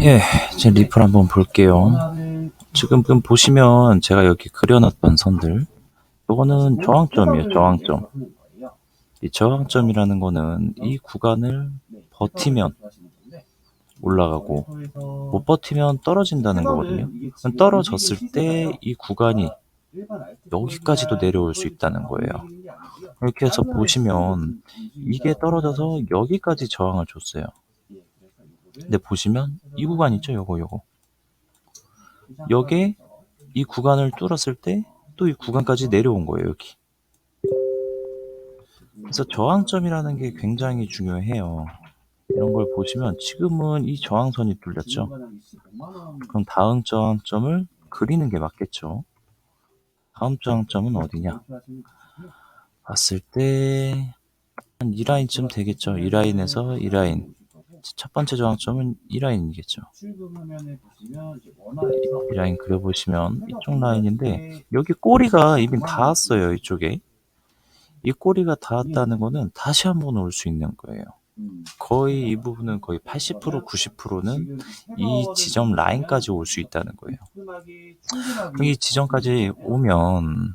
예, 제 리플 한번 볼게요. 지금 금 보시면 제가 여기 그려놨던 선들, 요거는 저항점이에요, 저항점. 이 저항점이라는 거는 이 구간을 네, 버티면 올라가고 못 버티면 떨어진다는 거거든요. 떨어졌을 때. 이 구간이 여기까지도 내려올 수 있다는 거예요. 이렇게 해서 보시면 이게 떨어져서 여기까지 저항을 줬어요. 근데 보시면 이 구간 있죠, 요거 요거. 여기에 이 구간을 뚫었을 때 또 이 구간까지 내려온 거예요, 여기. 그래서 저항점이라는 게 굉장히 중요해요. 이런 걸 보시면 지금은 이 저항선이 뚫렸죠. 그럼 다음 저항점을 그리는 게 맞겠죠. 다음 저항점은 어디냐? 봤을 때, 한 이 라인쯤 되겠죠. 이 라인에서 이 라인. 첫 번째 저항점은 이 라인이겠죠. 이 라인 그려보시면 이쪽 라인인데, 여기 꼬리가 이미 닿았어요, 이쪽에. 이 꼬리가 닿았다는 거는 다시 한 번 올 수 있는 거예요. 음, 거의 이 부분은 거의 80% 90%는 이 지점 라인까지 올 수 있다는 거예요. 이 지점까지 오면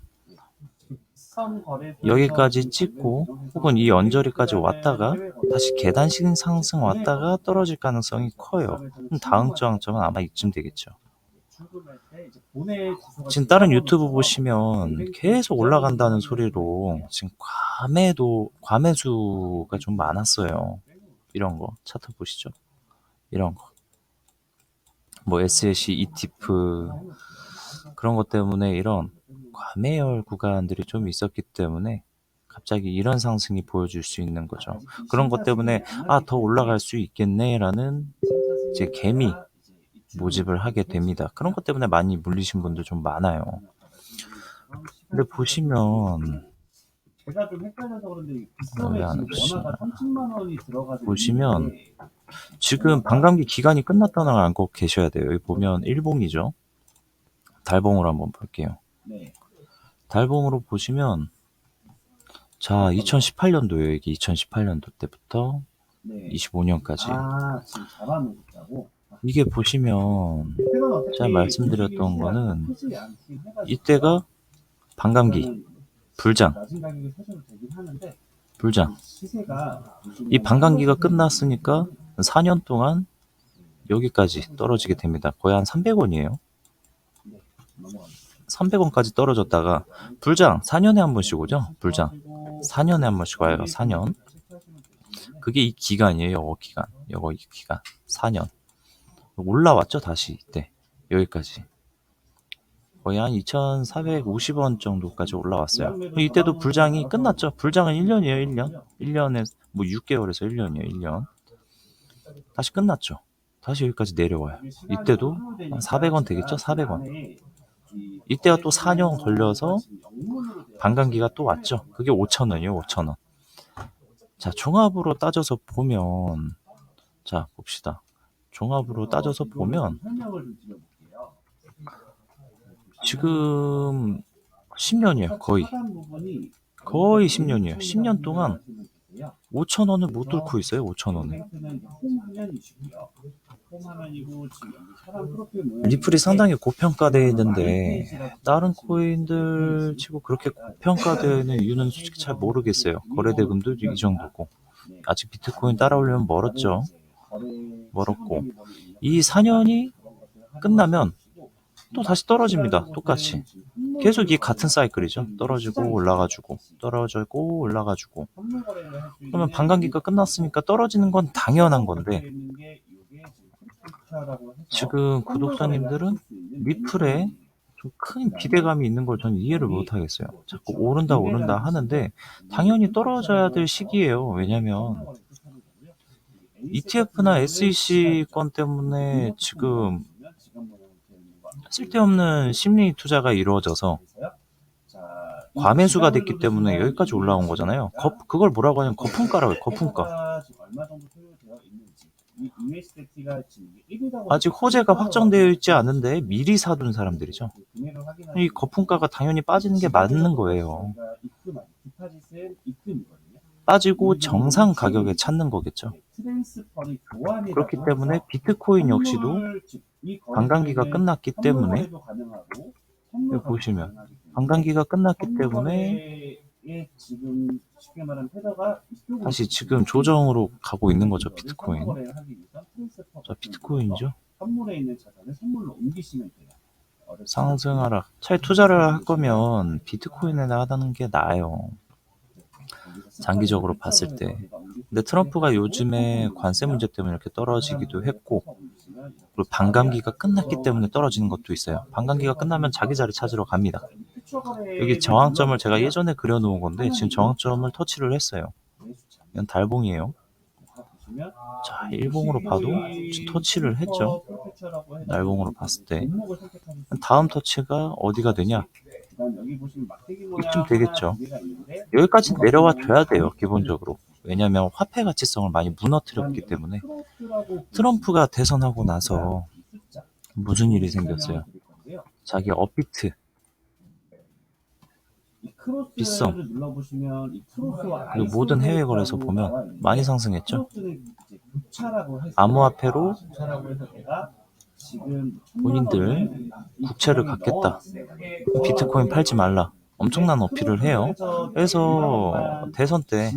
여기까지 찍고 혹은 이 언저리까지 왔다가 다시 계단식 상승 왔다가 떨어질 가능성이 커요. 다음 저항점은 아마 이쯤 되겠죠. 지금 다른 유튜브 보시면 계속 올라간다는 소리로 지금 과매도 과매수가 좀 많았어요. 이런 거 차트 보시죠. 이런 거. 뭐 SLC, ETF 그런 것 때문에 이런 과매열 구간들이 좀 있었기 때문에 갑자기 이런 상승이 보여줄 수 있는 거죠. 그런 것 때문에 아 더 올라갈 수 있겠네라는 이제 개미 모집을 하게 됩니다. 그런 것 때문에 많이 물리신 분들 좀 많아요. 근데 보시면 제가 좀 헷갈려서 그런데 왜 비썸에 안 지금 원화가 30만 원이 들어가지고 보시면 있는데 지금 반감기 기간이 끝났다는 걸 알고 계셔야 돼요. 여기 보면 일봉이죠. 달봉으로 한번 볼게요. 네. 달봉으로 보시면 자 2018년도요. 여기 2018년도 때부터 네. 25년까지 아, 지금 잡아놓으셨다고? 이게 보시면 제가 말씀드렸던 거는 이때가 반감기 불장 불장 시세가 이 반감기가 끝났으니까 4년 동안 여기까지 떨어지게 됩니다. 거의 한 300원이에요. 300원까지 떨어졌다가 불장 4년에 한 번씩 오죠. 불장 4년에 한 번씩 와요. 4년. 그게 이 기간이에요. 요거 기간. 이 기간. 4년. 올라왔죠. 다시 이때. 여기까지. 거의 한 2,450원 정도까지 올라왔어요. 이때도 불장이 끝났죠. 불장은 1년이에요. 1년. 1년에 뭐 6개월에서 1년이에요. 1년. 다시 끝났죠. 다시 여기까지 내려와요. 이때도 한 400원 되겠죠? 400원. 이때가 또 4년 걸려서 반감기가 또 왔죠. 그게 5,000원이에요. 5,000원. 자, 종합으로 따져서 보면 자, 봅시다. 종합으로 따져서 보면. 지금 10년이에요. 거의. 거의 10년이에요. 10년 동안 하시면 되고요. 5,000원을 못 뚫고 있어요. 5,000원을. 모양 리플이 상당히 고평가되어 있는데 다른 코인들 치고 그렇게 고평가되어 있는 이유는 솔직히 잘 모르겠어요. 거래대금도 이 정도고 아직 비트코인 따라오려면 멀었죠. 멀었고 이 4년이 끝나면 또 다시 떨어집니다. 똑같이 계속 이 같은 사이클이죠. 떨어지고 올라가지고 떨어지고 올라가지고 그러면 반감기가 끝났으니까 떨어지는 건 당연한 건데 지금 구독자님들은 리플에 좀 큰 기대감이 있는 걸 저는 이해를 못 하겠어요. 자꾸 오른다 오른다 하는데 당연히 떨어져야 될 시기예요. 왜냐면 ETF나 SEC 건 때문에 지금 쓸데없는 심리 투자가 이루어져서 과매수가 됐기 때문에 여기까지 올라온 거잖아요. 거, 그걸 뭐라고 하냐면 거품가라고 해요. 거품가. 아직 호재가 확정되어 있지 않은데 미리 사둔 사람들이죠. 이 거품가가 당연히 빠지는 게 맞는 거예요. 빠지고 정상 가격에 찾는 거겠죠. 교환이 그렇기 때문에 비트코인 역시도 관광기가 끝났기 때문에 보시면 관광기가 끝났기 때문에 지금 쉽게 말하면 테더가 다시 지금 조정으로 가고 있는 거죠 비트코인. 자 비트코인이죠. 선물에 있는 자산을 선물로 옮기시면 돼요. 어렵지 상승하락. 차에 투자를 할 거면 비트코인에 하다는 게 나아요. 장기적으로 봤을 때. 근데 트럼프가 요즘에 관세 문제 때문에 이렇게 떨어지기도 했고, 그리고 반감기가 끝났기 때문에 떨어지는 것도 있어요. 반감기가 끝나면 자기 자리 찾으러 갑니다. 여기 저항점을 제가 예전에 그려놓은 건데 지금 저항점을 터치를 했어요. 이건 달봉이에요. 자, 일봉으로 봐도 지금 터치를 했죠. 날봉으로 봤을 때. 다음 터치가 어디가 되냐? 이쯤 되겠죠. 여기까지 내려와 줘야 돼요, 기본적으로. 왜냐하면 화폐 가치성을 많이 무너뜨렸기 때문에 트럼프가 대선하고 나서 무슨 일이 생겼어요? 자기 업비트 비썸. 그리고 모든 해외 거래소 보면 많이 상승했죠. 암호화폐로 본인들 국채를 갖겠다. 비트코인 팔지 말라. 엄청난 어필을 해요. 그래서 대선 때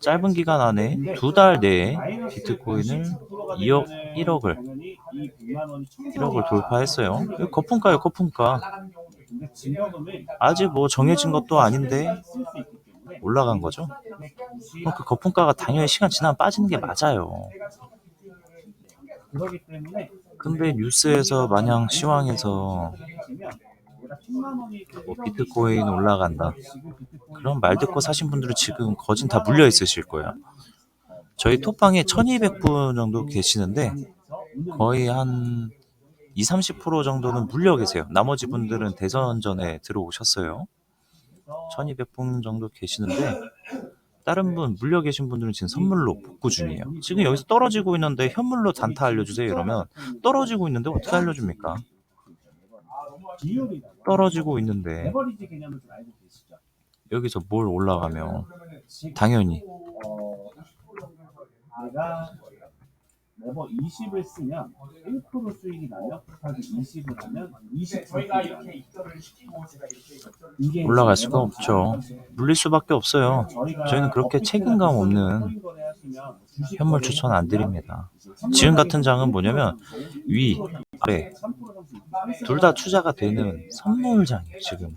짧은 기간 안에 두 달 내에 비트코인을 2억, 1억을 1억을 돌파했어요. 거품가요, 거품가. 아직 뭐 정해진 것도 아닌데 올라간 거죠. 그럼 그 거품가가 당연히 시간 지나면 빠지는 게 맞아요. 근데 뉴스에서 마냥 시황에서 뭐 비트코인 올라간다. 그런 말 듣고 사신 분들은 지금 거진 다 물려 있으실 거예요. 저희 톡방에 1200분 정도 계시는데 거의 한 20, 30% 정도는 물려 계세요. 나머지 분들은 대선 전에 들어오셨어요. 1200분 정도 계시는데 다른 분 물려 계신 분들은 지금 선물로 복구 중이에요. 지금 여기서 떨어지고 있는데 현물로 단타 알려주세요 이러면 떨어지고 있는데 어떻게 알려줍니까? 떨어지고 있는데? 여기서 뭘 올라가면 당연히 어, 내가 레버 20을 쓰면 1% 수익이 나면 곱하기 20을 하면 20% 수익이 나요. 이게 올라갈 이제 수가 레버 없죠. 물릴 수밖에 없어요. 저희가 저희는 그렇게 책임감 없는 현물 추천 안 드립니다. 지금 같은 장은 뭐냐면 위, 아래 3%둘다 투자가 되는 선물장이에요 지금.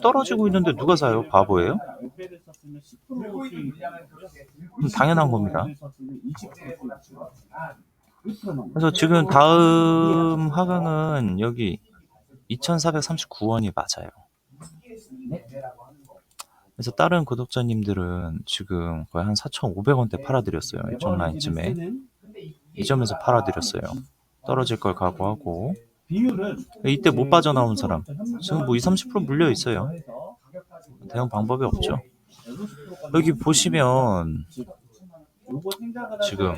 떨어지고 있는데 누가 사요? 바보예요? 10배를 썼으면 10% 수익이 되는 거고요. 그럼 당연한 겁니다. 20배를 썼으면 20% 수익이 되는 거예요. 그래서 지금 다음 하강은 여기 2,439원이 맞아요. 그래서 다른 구독자님들은 지금 거의 한 4,500원대 팔아드렸어요. 이쪽 라인쯤에. 이 점에서 팔아드렸어요. 떨어질 걸 각오하고. 이때 못 빠져나온 사람. 지금 뭐 20, 30% 물려 있어요. 대응 방법이 없죠. 여기 보시면 지금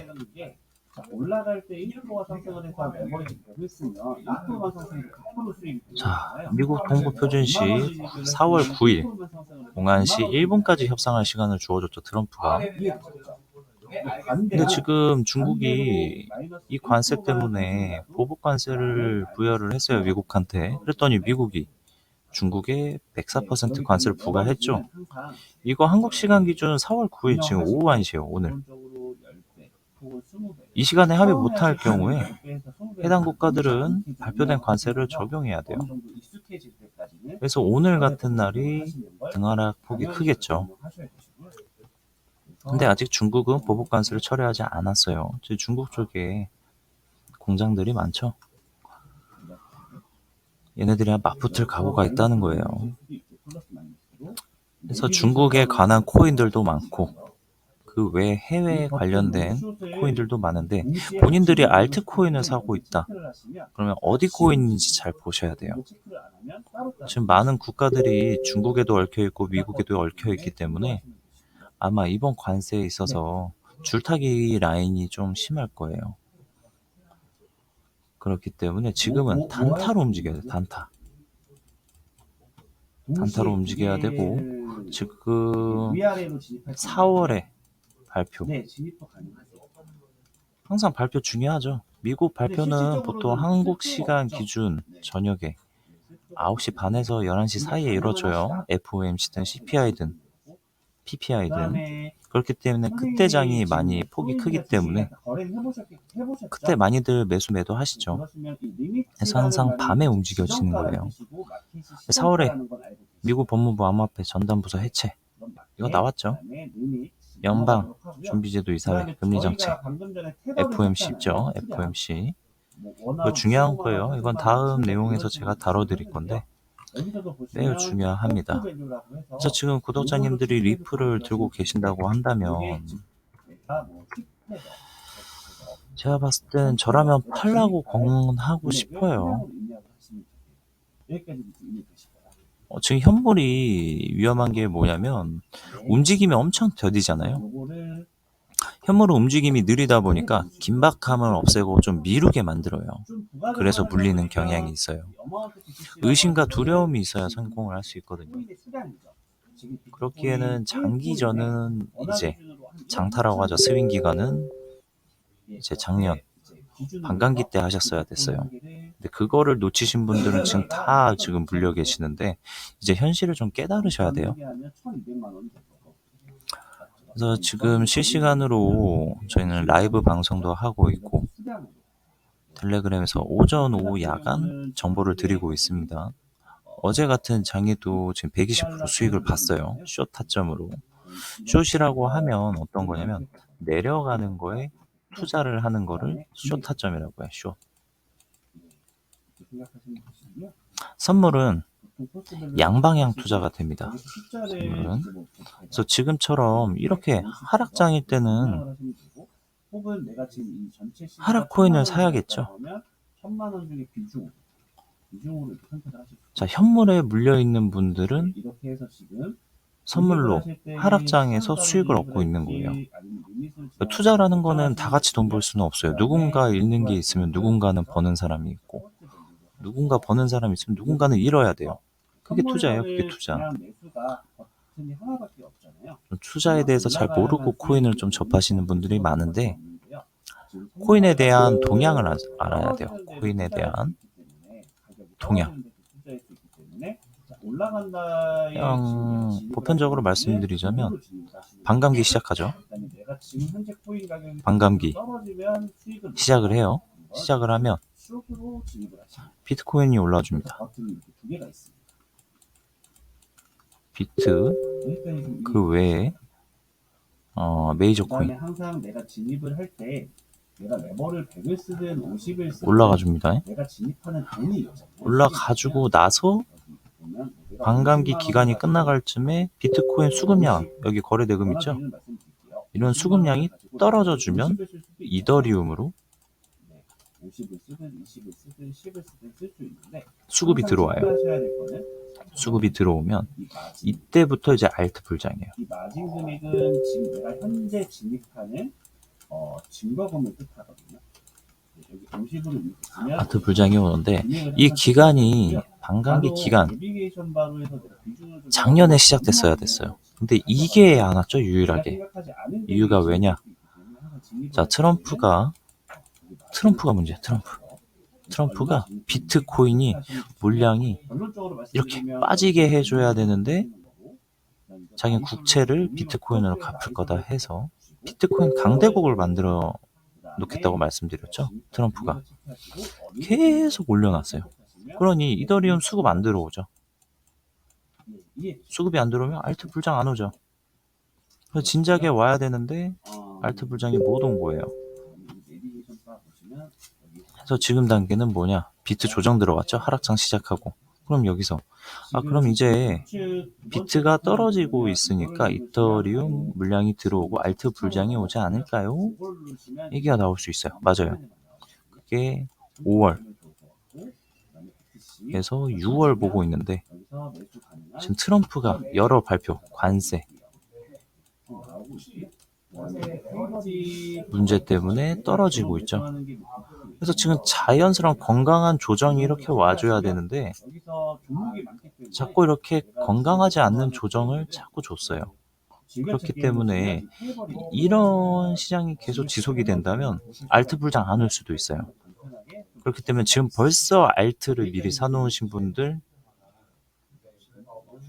자, 올라갈 때 1%가 상승을 해서 레버리지 100을 쓰면 1%만 상승해서 100% 수익이 되는 자, 거잖아요. 미국 동부 표준시 4월 9일 공안시 1분까지 협상할 시간을 주어줬죠 트럼프가. 근데 지금 중국이 이 관세 때문에 보복 관세를 부여를 했어요 미국한테. 그랬더니 미국이 중국에 104% 관세를 부과했죠. 이거 한국 시간 기준 4월 9일 지금 오후 1시에요 오늘. 이 시간에 합의 못할 경우에 해당 국가들은 발표된 관세를 적용해야 돼요. 그래서 오늘 같은 날이 등하락 폭이 크겠죠. 근데 아직 중국은 보복 관세를 처리하지 않았어요. 중국 쪽에 공장들이 많죠. 얘네들이 맞붙을 각오가 있다는 거예요. 그래서 중국에 관한 코인들도 많고 그 외 해외에 관련된 코인들도 많은데 본인들이 알트 코인을 사고 있다. 그러면 어디 코인인지 잘 보셔야 돼요. 지금 많은 국가들이 중국에도 얽혀 있고 미국에도 얽혀 있기 때문에 아마 이번 관세에 있어서 줄타기 라인이 좀 심할 거예요. 그렇기 때문에 지금은 단타로 움직여야 돼, 단타. 단타로 움직여야 되고, 지금 4월에 발표. 네. 항상 발표 중요하죠. 미국 발표는 보통 한국 시간 기준 저녁에 9시 반에서 11시 사이에 이루어져요. FOMC든 CPI든 PPI든 그렇기 때문에 그때 장이 많이 폭이 크기 때문에 그때 많이들 매수 매도 하시죠. 그래서 항상 밤에 움직여지는 거예요. 4월에 미국 법무부 암호화폐 전담부서 해체 이거 나왔죠. 연방 준비제도 이사회 금리 정책 FOMC 있죠. FOMC 이거 중요한 거예요. 이건 다음 내용에서 제가 다뤄드릴 건데 매우 중요합니다. 그래서 지금 구독자님들이 리플을 들고 계신다고 한다면 제가 봤을 땐 저라면 팔라고 권하고 싶어요. 어, 지금 현물이 위험한 게 뭐냐면 움직임이 엄청 더디잖아요. 현물은 움직임이 느리다 보니까 긴박함을 없애고 좀 미루게 만들어요. 그래서 물리는 경향이 있어요. 의심과 두려움이 있어야 성공을 할 수 있거든요. 그렇기에는 장기전은 이제 장타라고 하죠. 스윙 기간은 예, 이제 작년 반감기 때 하셨어야 됐어요. 근데 그거를 놓치신 분들은 지금 다 지금 물려 계시는데 이제 현실을 좀 깨달으셔야 돼요. 하면 1,200만 원 정도. 그래서 지금 실시간으로 저희는 라이브 방송도 하고 있고 텔레그램에서 오전, 오후, 야간 정보를 드리고 있습니다. 어제 같은 장에도 지금 120% 수익을 봤어요. 숏 타점으로. 숏이라고 하면 어떤 거냐면 내려가는 거에 투자를 하는 거를 숏 타점이라고 해요. 숏. 선물은 양방향 투자가 됩니다. 선물은. 그래서 지금처럼 이렇게 하락장일 때는 하락 코인을 사야겠죠. 자, 현물에 물려 있는 분들은 선물로 하락장에서 수익을 얻고 있는 거예요. 투자라는 거는 다 같이 돈 벌 수는 없어요. 누군가 잃는 게 있으면 누군가는 버는 사람이 있고, 누군가 버는 사람이 있으면 누군가는 잃어야 돼요. 그게 투자예요. 그게 투자. 없잖아요. 투자에 대해서 잘 모르고 코인을 좀 접하시는 분들이 많은데, 코인에 대한 동향을 아- 알아야 돼요. 코인에 대한 동향. 그냥 보편적으로 말씀드리자면 반감기 시작하죠. 반감기 시작을 해요. 시작을 하면 비트코인이 올라줍니다. 비트 그 외에 어, 메이저 코인 항상 내가 진입을 할 때 내가 레버를 100을 쓰든 50을 쓰든 올라가 줍니다. 내가 진입하는 돈이 있잖아요. 올라가지고 나서 반감기 50만 기간이 원 끝나갈 쯤에 비트코인 수급량 여기 거래 대금 있죠? 이런 수급량이 떨어져 주면 50을 쓸 수도 있고, 이더리움으로 50을 쓰든 20을 쓰든 10을 쓰든 쓸수 있는데 수급이 들어와요. 수급이 들어오면 이. 이때부터 이제 알트 불장이에요. 이 마진 금액은 지금 내가 현재 진입하는 어, 증거금을 뜻하거든요. 여기 50으로 있으면 알트 불장이 오는데 이 기간이 반감기 기간 작년에 시작됐어야 됐어요. 근데 이게 안 왔죠 유일하게. 이유가 왜냐? 자 트럼프가 트럼프가 문제야 트럼프. 트럼프가 비트코인이 물량이 이렇게 빠지게 해줘야 되는데 자기는 국채를 비트코인으로 갚을 거다 해서 비트코인 강대국을 만들어 놓겠다고 말씀드렸죠. 트럼프가 계속 올려놨어요. 그러니 이더리움 수급 안 들어오죠. 수급이 안 들어오면 알트 불장 안 오죠. 진작에 와야 되는데 알트 불장이 못 온 거예요. 그래서 지금 단계는 뭐냐? 비트 조정 들어갔죠? 하락장 시작하고. 그럼 여기서 아 그럼 이제 비트가 떨어지고 있으니까 이더리움 물량이 들어오고 알트 불장이 오지 않을까요? 얘기가 나올 수 있어요. 맞아요. 그게 5월 에서 6월 보고 있는데 지금 트럼프가 여러 발표, 관세 문제 때문에 떨어지고 있죠. 그래서 지금 자연스러운 건강한 조정이 이렇게 와줘야 되는데 자꾸 이렇게 건강하지 않는 조정을 자꾸 줬어요. 그렇기 때문에 이런 시장이 계속 지속이 된다면 알트 불장 안 올 수도 있어요. 그렇기 때문에 지금 벌써 알트를 미리 사놓으신 분들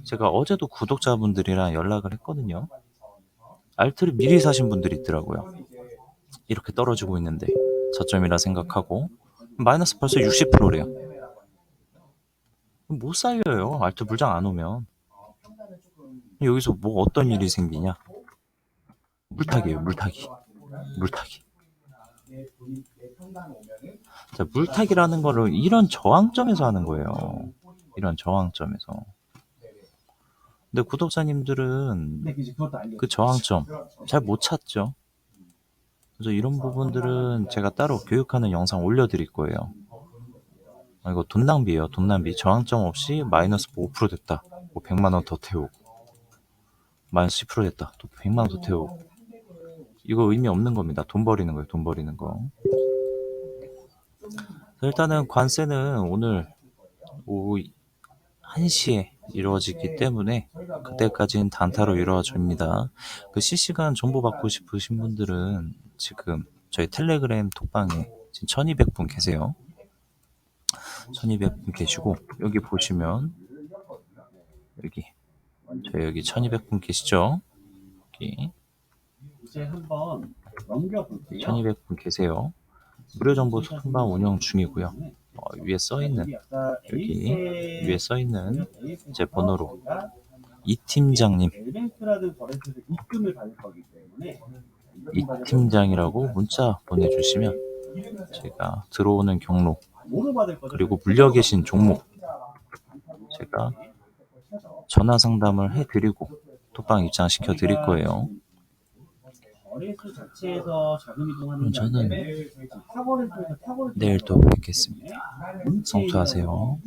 제가 어제도 구독자분들이랑 연락을 했거든요. 알트를 미리 사신 분들이 있더라고요. 이렇게 떨어지고 있는데 저점이라 생각하고 마이너스 벌써 60%래요. 못 살려요. 알트 불장 안 오면. 여기서 뭐 어떤 일이 생기냐? 물타기예요, 물타기. 물타기. 자, 물타기라는 거를 이런 저항점에서 하는 거예요. 이런 저항점에서. 근데 구독자님들은 알려. 그 저항점 잘 못 찾죠. 그래서 이런 부분들은 제가 따로 교육하는 영상 올려드릴 거예요. 아, 이거 돈 낭비예요. 돈 낭비. 저항점 없이 마이너스 5% 됐다. 뭐 100만 원 더 태우고 마이너스 10% 됐다. 또 100만 원 더 태우고 이거 의미 없는 겁니다. 돈 버리는 거예요. 돈 버리는 거. 자, 일단은 관세는 오늘 오후 1시에 이루어지기 때문에 그때까지는 단타로 이루어집니다. 그 실시간 정보 받고 싶으신 분들은 지금 저희 텔레그램 톡방에 지금 1200분 계세요. 1200분 계시고 여기 보시면 여기 저 여기 1200분 계시죠? 여기 이제 한번 넘겨볼게요. 1200분 계세요. 무료 정보 소통방 운영 중이고요. 어, 위에 써 있는 여기 위에 써 있는 제 번호로 이 팀장님 이 팀장이라고 문자 보내주시면 제가 들어오는 경로? 그리고 물려 계신 종목 제가 전화 상담을 해드리고 톡방 입장시켜 드릴 거예요. 저는 내일 또 뵙겠습니다. 성투하세요.